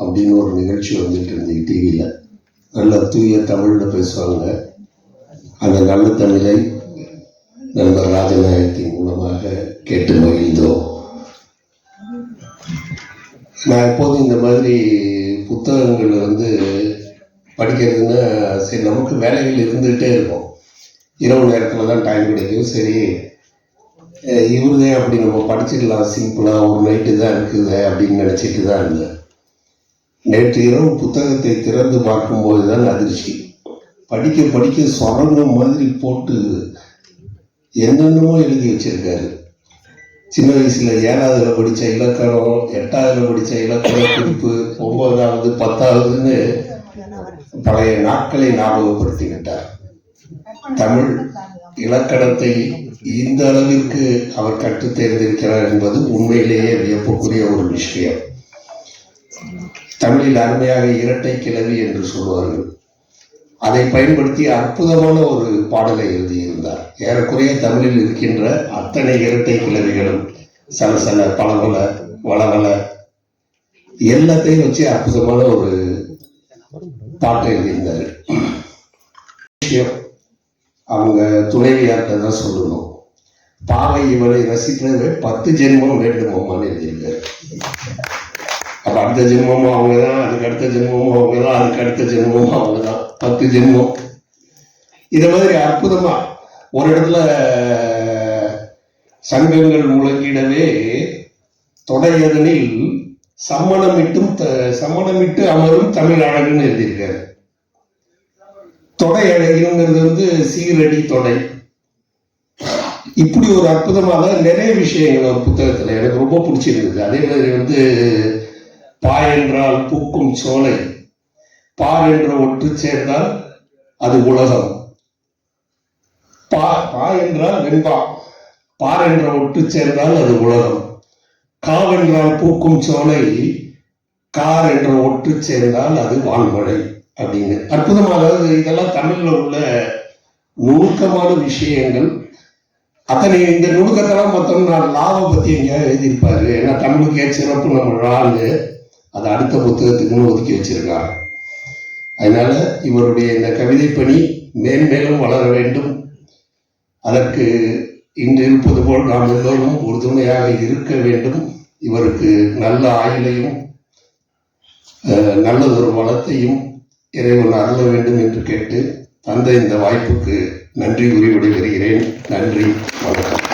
அப்படின்னு ஒரு நிகழ்ச்சி வந்துட்டு இருந்தது டிவியில். நல்ல தூய தமிழில் பேசுவாங்க. அந்த நல்ல தமிழை நண்பர் ராஜநாயகத்தின் மூலமாக கேட்டு மகிழ்ந்தோம். நான் எப்போதும் இந்த மாதிரி புத்தகங்கள் வந்து படிக்கிறதுன்னா சரி நமக்கு வேலைகள் இருந்துகிட்டே இருக்கும். இரவு நேரத்தில் தான் டைம் கிடைக்கும். சரி இவருதே அப்படி நம்ம படிச்சிடலாம் சிம்பிளாக ஒரு நைட்டு தான் இருக்குது அப்படின்னு நினச்சிட்டு தான் இருந்தேன். நேற்று இரவு புத்தகத்தை திறந்து பார்க்கும்போது தான் அதிர்ச்சி. படிக்க படிக்க சொரங்கம் மாதிரி போட்டு என்னென்னமோ எழுதி வச்சிருக்காரு. சின்ன வயசுல ஏழாவதுல படிச்ச இலக்கணம் எட்டாவதுல படிச்ச இலக்கண குறிப்பு ஒன்பதாவது பத்தாவதுன்னு பழைய நாட்களை ஞாபகப்படுத்திக்கிட்டார். தமிழ் இலக்கணத்தை இந்த அளவிற்கு அவர் கற்று தேர்ந்திருக்கிறார் என்பது உண்மையிலேயே வியப்புக்குரிய ஒரு விஷயம். தமிழில் அருமையாக இரட்டை கிளவி என்று சொல்வார்கள். அதை பயன்படுத்தி அற்புதமான ஒரு பாடலை எழுதியிருந்தார். ஏறக்குறைய தமிழில் இருக்கின்ற அத்தனை இரட்டை கிளவிகளும் சலசல பலவல வளவல எல்லாத்தையும் வச்சு அற்புதமான ஒரு பாட்டை எழுதியிருந்தார். விஷயம் அவங்க துணைவியார்கிட்ட தான் சொல்லணும். பாவை இவளை ரசிக்கிறது பத்து ஜென்மம் வேண்டுமோமான்னு எழுதியிருக்காரு அடுத்த ஜென்மமும் அவங்க தான் அதுக்கு அடுத்த ஜென்மமும் அவங்க தான் அதுக்கு அடுத்த ஜென்மமும் அவங்க தான் பத்து ஜென்மம். இத மாதிரி அற்புதமா ஒரு இடத்துல சங்கங்கள் முழங்கிடவே தொடையதனில் சம்மணமிட்டும் த- சம்மணமிட்டு அமரும் தமிழ் அழகுன்னு எழுதியிருக்காரு. தொடை அழகுங்கிறது வந்து சீரடி தொடை. இப்படி ஒரு அற்புதமாக நிறைய விஷயங்கள் புத்தகத்தில் புத்தகத்துல எனக்கு ரொம்ப பிடிச்சிருந்தது. அதே மாதிரி வந்து பா என்றால் பூக்கும் சோலை. பார் என்ற ஒன்று சேர்ந்தால் அது உலகம். பா பா என்றால் வெண்பா. பார் என்ற ஒட்டு சேர்ந்தால் அது உலகம். காவென்றால் பூக்கும் சோலை கார் என்ற ஒட்டு சேர்ந்தால் அது வான்மழை அப்படின்னு. அற்புதமாக அதாவது இதெல்லாம் தமிழில் உள்ள நுணுக்கமான விஷயங்கள். அத்தனை இந்த நுணுக்கத்தெல்லாம் மொத்தம் நான் லாபம் பற்றி எங்கேயாவது எழுதியிருப்பாரு. ஏன்னா தமிழுக்கே சிறப்பு நம்ம ஆளு அதை அடுத்த புத்தகத்துக்குன்னு ஒதுக்கி வச்சிருக்கார் அதனால இவருடைய இந்த கவிதை பணி மேன்மேலும் வளர வேண்டும். அதற்கு இன்று இருப்பது போல் நாம் எல்லோரும் உறுதுணையாக இருக்க வேண்டும். இவருக்கு நல்ல ஆயுளையும் நல்லதொரு வளத்தையும் இறைவன் அருள வேண்டும் என்று கேட்டு தந்த இந்த வாய்ப்புக்கு நன்றி கூறி வருகிறேன் நன்றி வணக்கம்.